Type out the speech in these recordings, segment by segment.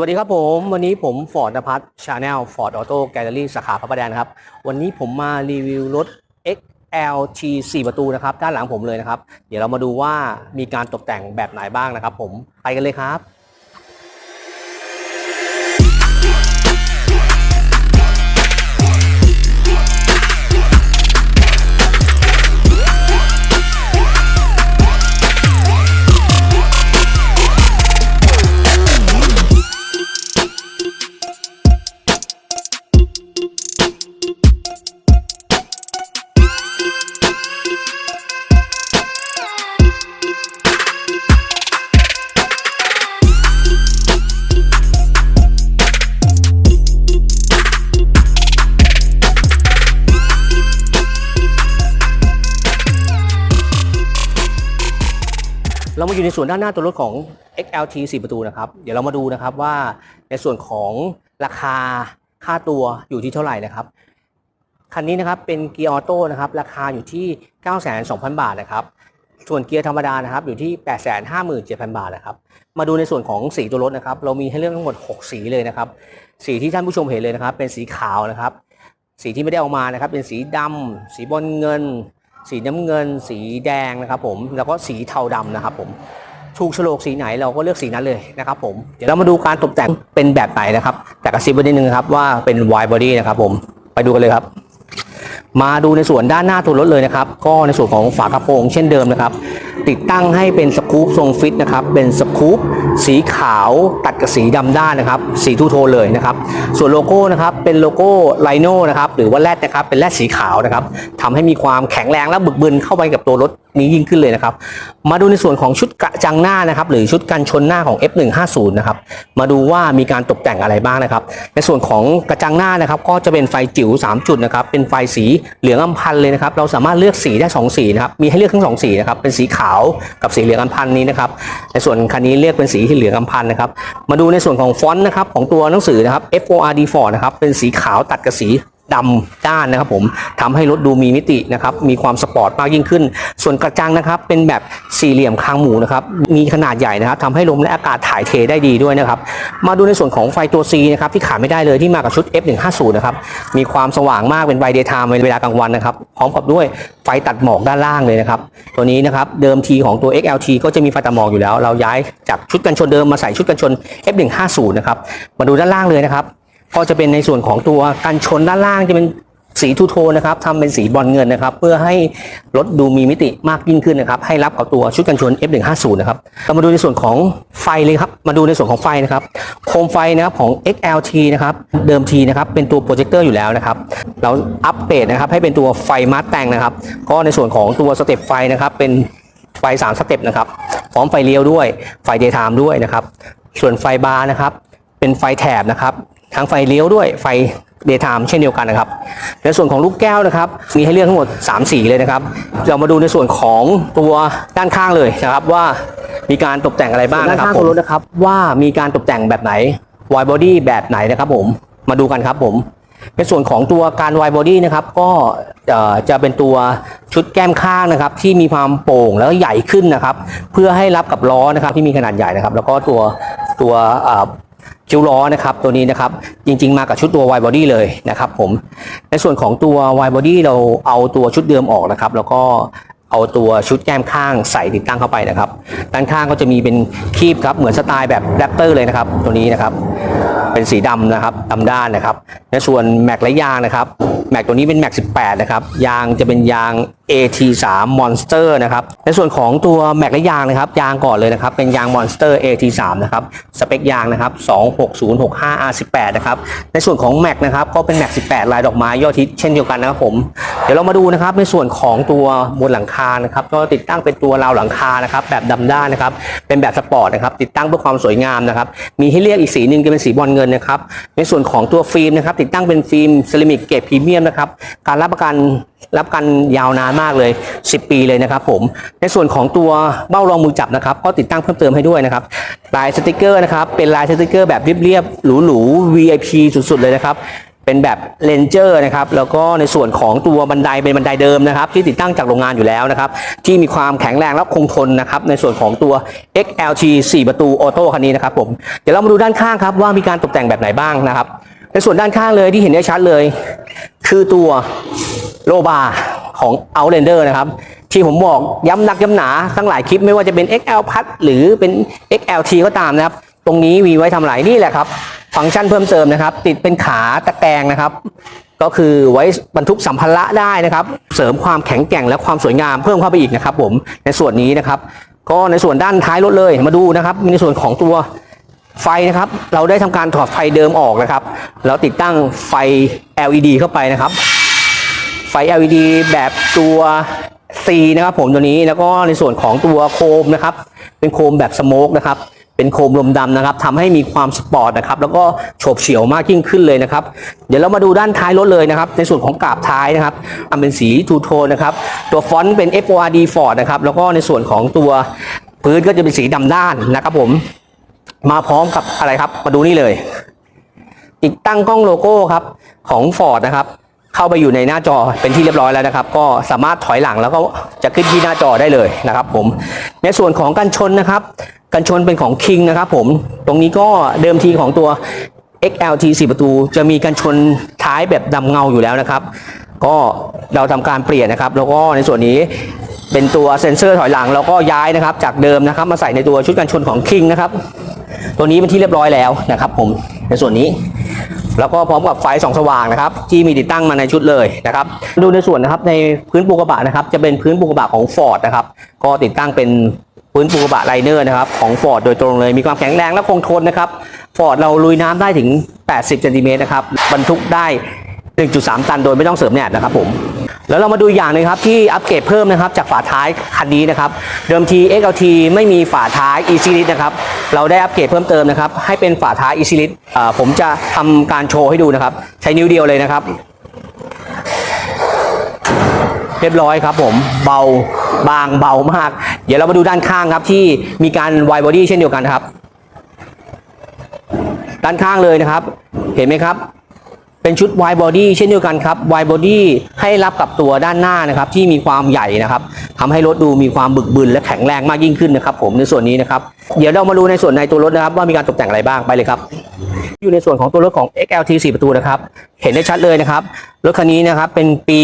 วัสดีครับผม วันนี้ผมฟอร์ดนภัทรชาแนลฟอร์ดออโต้แกลเลอรี่สาขาพระประแดงครับ วันนี้ผมมารีวิวรถ XLT 4 ประตูนะครับ ด้านหลังผมเลยนะครับ เดี๋ยวเรามาดูว่ามีการตกแต่งแบบไหนบ้างนะครับผมไปกันเลยครับ เรามาอยู่ในส่วนด้านหน้าตัวรถของ XLT 4 ประตูนะครับ เดี๋ยวเรามาดูนะครับว่าในส่วนของราคาค่าตัวอยู่ที่เท่าไหร่นะครับ คันนี้นะครับเป็นเกียร์ออโต้นะครับ ราคาอยู่ที่ 92,000 บาทนะครับ ส่วนเกียร์ธรรมดานะครับอยู่ที่ 857,000 บาทนะครับ มาดูในส่วนของสีตัวรถนะครับ เรามีให้เลือกทั้งหมด 6 สีเลยนะครับ สีที่ท่านผู้ชมเห็นเลยนะครับ เป็นสีขาวนะครับ สีที่ไม่ได้เอามานะครับ เป็นสีดำสีบอลเงิน สีน้ำเงิน สีแดงนะครับผมแล้วก็สีเทาดำนะครับผมถูกโฉลกสีไหนเราก็เลือกสีนั้นเลยนะครับผมเดี๋ยวเรามาดูการตกแต่งเป็นแบบไหนนะครับแต่กระซิบไว้นิดนึงครับว่าเป็น wide body นะครับผมไปดูกันเลยครับ มาดูในส่วนด้านหน้าตัวรถเลยนะครับ ก็ในส่วนของฝากระโปรงเช่นเดิมนะครับ ติดตั้งให้เป็นสกู๊ปทรงฟิตนะครับ เป็นสกู๊ปสีขาวตัดกับสีดำด้านนะครับ สีทูโทนเลยนะครับ ส่วนโลโก้นะครับ เป็นโลโก้ไลโน่นะครับ หรือว่าแรดนะครับ เป็นแรดสีขาวนะครับทำให้มีความแข็งแรงและบึกบึนเข้าไปกับตัวรถนี้ยิ่งขึ้นเลยนะครับ มาดูในส่วนของชุดกระจังหน้านะครับ หรือชุดกันชนหน้าของ F150 นะครับ มาดูว่ามีการตกแต่งอะไรบ้างนะครับ ในส่วนของกระจังหน้านะครับ ก็จะเป็นไฟจิ๋ว3 จุดนะครับ เป็นไฟสีเหลืองอำพันเลยนะครับ เราสามารถเลือกสีได้2สีนะครับ มีให้เลือกทั้ง2สีนะครับ เป็นสีขาวกับสีเหลืองอำพันนี้นะครับ ในส่วนคันนี้เลือกเป็นสีที่เหลืองอำพันนะครับ มาดูในส่วนของฟอนต์นะครับของตัวหนังสือนะครับ FORD Ford นะครับ เป็นสีขาวตัดกับสี ดำด้านนะครับผมทำให้รถดูมีมิตินะครับมีความสปอร์ตมากยิ่งขึ้น ส่วนกระจังนะครับเป็นแบบสี่เหลี่ยมคางหมูนะครับมีขนาดใหญ่นะครับทำให้ลมและอากาศถ่ายเทได้ดีด้วยนะครับมาดูในส่วนของไฟตัว C นะครับที่ขาดไม่ได้เลยที่มากับชุด F150 นะครับมีความสว่างมากเป็นไวเดย์ไทม์ในเวลากลางวันนะครับพร้อมกับด้วยไฟตัดหมอกด้านล่างเลยนะครับตัวนี้นะครับเดิมทีของตัว XLT ก็จะมีไฟตัดหมอกอยู่แล้ว เราย้ายจากชุดกันชนเดิมมาใส่ชุดกันชน F150 นะครับมาดูด้านล่างเลยนะครับ ก็จะเป็นในส่วนของตัวกันชนด้านล่างจะเป็นสีทูโทนนะครับทำเป็นสีบอลเงินนะครับ เพื่อให้รถดูมีมิติมากยิ่งขึ้นนะครับ ให้รับกับตัวชุดกันชน F150 นะครับเรามาดูในส่วนของไฟเลยครับ มาดูในส่วนของไฟนะครับ โคมไฟนะครับของ XLT นะครับ เดิมทีนะครับ เป็นตัวโปรเจคเตอร์อยู่แล้วนะครับ เราอัปเกรดนะครับ ให้เป็นตัวไฟมาร์ตแต่งนะครับ ก็ในส่วนของตัวสเต็ปไฟนะครับ เป็นไฟ3สเต็ปนะครับ พร้อมไฟเลี้ยวด้วย ไฟเดย์ไทม์ด้วยนะครับ ส่วนไฟบาร์นะครับ เป็นไฟแถบนะครับ ทั้งไฟเลี้ยวด้วยไฟเดย์ไทม์เช่นเดียวกันนะครับ ในส่วนของลูกแก้วนะครับ มีให้เลือกทั้งหมด 3 สีเลยนะครับ เรามาดูในส่วนของตัวด้านข้างเลยนะครับว่ามีการตกแต่งอะไรบ้างนะครับผมนะครับ ว่ามีการตกแต่งแบบไหน wide body แบบไหนนะครับผมมาดูกันครับผม ในส่วนของตัวการ wide body นะครับก็เอ่อจะเป็นตัวชุดแก้มข้างนะครับ ที่มีความโป่งแล้วก็ใหญ่ขึ้นนะครับ เพื่อให้รับกับล้อนะครับที่มีขนาดใหญ่นะครับ แล้วก็ตัวตัวเอ่อ คิ้วล้อนะครับตัวนี้นะครับจริง ๆ มากับชุดตัว wide body เลยนะครับผมในส่วนของตัว wide body เราเอาตัวชุดเดิมออกนะครับ แล้วก็เอาตัวชุดแก้มข้างใส่ติดตั้งเข้าไปนะครับ ด้านข้างก็จะมีเป็นคีบครับเหมือนสไตล์แบบแรปเตอร์เลยนะครับ ตัวนี้นะครับ เป็นสีดำนะครับดำด้านนะครับในส่วนแม็กและยางนะครับแม็กตัวนี้เป็นแม็ก18 นะครับ ยางจะเป็นยาง AT3 Monster นะครับ ในส่วนของตัวแม็กและยางนะครับ ยางก่อนเลยนะครับ เป็นยาง Monster AT3 นะครับ สเปคยางนะครับ 26065R18 นะครับ ในส่วนของแม็กนะครับ ก็เป็นแม็ก18 ลายดอกไม้ยอดฮิตเช่นเดียวกันนะครับผม เดี๋ยวเรามาดูนะครับ ในส่วนของตัวบนหลังคา นะครับ ก็ติดตั้งเป็นตัวราวหลังคา นะครับ แบบดำด้านนะครับ เป็นแบบสปอร์ตนะครับ ติดตั้งเพื่อความสวยงามนะครับ มีให้เลือกอีกสีหนึ่งจะเป็นสีบอลเงินนะครับ ในส่วนของตัวฟิล์มนะครับ ติดตั้งเป็นฟิล์มเซรามิกเกรดพรีเมียมนะครับการรับประกันรับประกันยาวนานมากเลย 10 ปีเลยนะครับ ผม ในส่วนของตัวเบ้ารองมือจับนะครับ ก็ติดตั้งเพิ่มเติมให้ด้วยนะครับลายสติกเกอร์นะครับเป็นลายสติกเกอร์แบบเรียบๆหรูๆ VIP สุดๆเลยนะครับ เป็นแบบเลนเจอร์นะครับแล้วก็ในส่วนของตัวบันไดเป็นบันไดเดิมนะครับที่ติดตั้งจากโรงงานอยู่แล้วนะครับที่มีความแข็งแรงและคงทนนะครับในส่วนของตัว XLT 4 ประตูออโต้คันนี้นะครับผมเดี๋ยวเรามาดูด้านข้างครับว่ามีการตกแต่งแบบไหนบ้างนะครับ ในส่วนด้านข้างเลยที่เห็นได้ชัดเลย คือตัวโลบาของ Outlander นะครับที่ผมบอกย้ำนักย้ำหนาทั้งหลายคลิปไม่ว่าจะเป็น XL พัดหรือเป็น XLT ก็ตามนะครับ ตรงนี้มีไว้ทำอะไรนี่แหละครับ ฟังก์ชันเพิ่มเติมนะครับ ติดเป็นขาตะแกรงนะครับ ก็คือไว้บรรทุกสัมภาระได้นะครับ เสริมความแข็งแกร่งและความสวยงามเพิ่มเข้าไปอีกนะครับ ผมในส่วนนี้นะครับ ก็ในส่วนด้านท้ายรถเลยมาดูนะครับ มีในส่วนของตัวไฟนะครับ เราได้ทำการถอดไฟเดิมออกนะครับ แล้วติดตั้งไฟ LED เข้าไปนะครับ ไฟ LED แบบตัว C นะครับ ผมตัวนี้แล้วก็ในส่วนของตัวโคมนะครับ เป็นโคมแบบสโมกนะครับ เป็นโคมลมดำนะครับทำให้มีความสปอร์ตนะครับแล้วก็โฉบเฉี่ยวมากยิ่งขึ้นเลยนะครับ เดี๋ยวเรามาดูด้านท้ายรถเลยนะครับ ในส่วนของกราบท้ายนะครับอันเป็นสีทูโทนนะครับ ตัวฟอนต์เป็น FORD Ford นะครับแล้วก็ในส่วนของตัวพื้นก็จะเป็นสีดำด้านนะครับผมมาพร้อมกับอะไรครับ มาดูนี่เลย ติดตั้งกล้องโลโก้ครับของ Ford นะครับเข้าไปอยู่ในหน้าจอเป็นที่เรียบร้อยแล้วนะครับ ก็สามารถถอยหลังแล้วก็จะขึ้นที่หน้าจอได้เลยนะครับ ผมในส่วนของกันชนนะครับ กันชนเป็นของ King นะครับผมตรงนี้ก็เดิมทีของตัว XLT 4 ประตู จะมีกันชนท้ายแบบดำเงาอยู่แล้วนะครับ ก็เราทำการเปลี่ยนนะครับ แล้วก็ในส่วนนี้เป็นตัวเซ็นเซอร์ถอยหลังแล้วก็ย้ายนะครับ จากเดิมนะครับ มาใส่ในตัวชุดกันชนของ King นะครับ ตัวนี้เป็นที่เรียบร้อยแล้วนะครับ ผมในส่วนนี้แล้วก็พร้อมกับไฟส่องสว่างนะครับ ที่มีติดตั้งมาในชุดเลยนะครับ ดูในส่วนนะครับในพื้นปูกระบะนะครับ จะเป็นพื้นปูกระบะของ Ford นะครับ ก็ติดตั้งเป็น พื้นปูกระบะไลเนอร์นะครับของ Ford โดยตรงเลยมีความแข็งแรงและคงทนนะครับ Ford เราลุยน้ำได้ถึง 80เซนติเมตรนะครับบรรทุกได้ 1.3 ตันโดยไม่ต้องเสริมแหนบนะครับผมแล้วเรามาดูอย่างหนึงครับที่อัปเกรดเพิ่มนะครับจากฝาท้ายคันนี้นะครับเดิมที XLT ไม่มีฝาท้าย Easy Lift นะครับเราได้อัปเกรดเพิ่มเติมนะครับให้เป็นฝาท้าย Easy Lift อ่าผมจะทำการโชว์ให้ดูนะครับใช้นิ้วเดียวเลยนะครับ เรียบร้อยครับผมเบาบางเบามาก เดี๋ยวเรามาดูด้านข้างครับที่มีการไวบอดี้เช่นเดียวกันครับ ด้านข้างเลยนะครับ เห็นไหมครับ เป็นชุด wide body เช่นเดียวกันครับ wide body ให้รับกับตัวด้านหน้านะครับ ที่มีความใหญ่นะครับทำให้รถดูมีความบึกบึนและแข็งแรงมากยิ่งขึ้นนะครับ ผมในส่วนนี้นะครับ เดี๋ยวเรามาดูในส่วนในตัวรถนะครับ ว่ามีการตกแต่งอะไรบ้างไปเลยครับ อยู่ในส่วนของตัวรถของ XLT 4 ประตูนะครับ เห็นได้ชัดเลยนะครับ รถคันนี้นะครับเป็นปี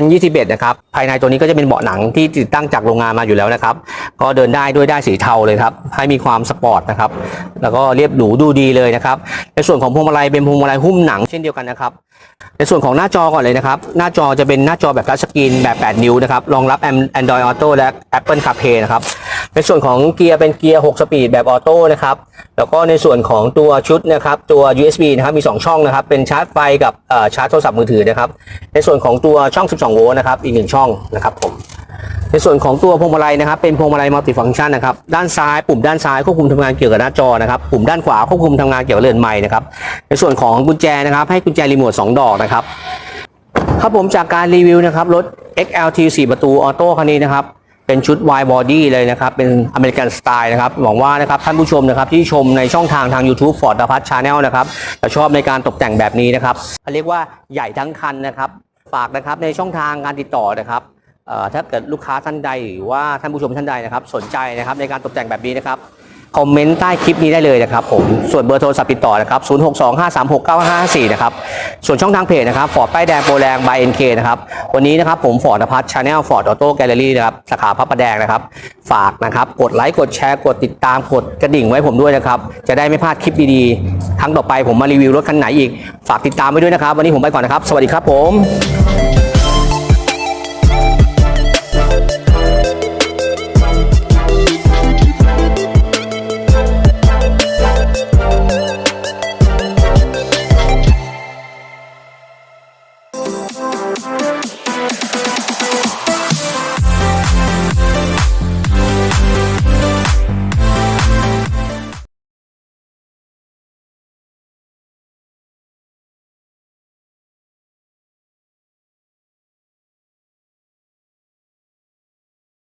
2021 นะครับ ภายในตัวนี้ก็จะเป็นเบาะหนังที่ติดตั้งจากโรงงานมาอยู่แล้วนะครับ ก็เดินได้ด้วยได้สีเทาเลยครับ ให้มีความสปอร์ตนะครับ แล้วก็เรียบหรูดูดีเลยนะครับ ในส่วนของพวงมาลัยเป็นพวงมาลัยหุ้มหนังเช่นเดียวกันนะครับ ในส่วนของหน้าจอก่อนเลยนะครับ หน้าจอจะเป็นหน้าจอแบบทัชสกรีนแบบ 8 นิ้วนะครับ รองรับ Android Auto และ Apple CarPlay นะครับ ในส่วนของเกียร์เป็นเกียร์ 6 สปีดแบบออโต้นะครับ แล้วก็ในส่วนของตัวชุดนะครับตัว USB นะครับมี 2 ช่องนะครับ เป็นชาร์จไฟกับชาร์จโทรศัพท์มือถือนะครับ ในส่วนของตัวช่อง 12 โวลต์นะครับ อีกหนึ่งช่องนะครับผมในส่วนของตัวพวงมาลัยนะครับเป็นพวงมาลัยมัลติฟังก์ชันนะครับด้านซ้ายปุ่มด้านซ้ายควบคุมทำงานเกี่ยวกับหน้าจอนะครับปุ่มด้านขวาควบคุมทำงานเกี่ยวกับเรือนไม้นะครับในส่วนของกุญแจนะครับให้กุญแจรีโมท2ดอกนะครับครับผมจากการรีวิวนะครับรถ XLT 4 ประตูออโต้คันนี้นะครับ เป็นชุด wide body เลยนะครับ เป็นอเมริกันสไตล์นะครับ หวังว่านะครับท่านผู้ชมนะครับที่ชมในช่องทางทาง YouTube Ford ดพัทชาแนลนะครับจะชอบในการตกแต่งแบบนี้นะครับเขาเรียกว่าใหญ่ทั้งคันนะครับฝากนะครับในช่องทางการติดต่อนะครับถ้าเกิดลูกค้าท่านใดหรือว่าท่านผู้ชมท่านใดนะครับ สนใจนะครับในการตกแต่งแบบนี้นะครับ คอมเมนต์ใต้คลิปนี้ได้เลยนะครับผมส่วนเบอร์โทรศัพท์ติดต่อนะครับ 0625369554 นะครับ ส่วนช่องทางเพจนะครับฟอร์ดป้ายแดงโปรแรงบายเอ็นเคนะครับ วันนี้นะครับผมฟอร์ดพัฒชาแนลฟอร์ดออโต้แกลเลอรี่นะครับ สาขาพระประแดงนะครับ ฝากนะครับ กดไลค์ กดแชร์ กดติดตาม กดกระดิ่งไว้ผมด้วยนะครับ จะได้ไม่พลาดคลิปดีๆ ครั้งต่อไปผมมารีวิวรถคันไหนอีก ฝากติดตามไว้ด้วยนะครับ วันนี้ผมไปก่อนนะครับ สวัสดีครับผม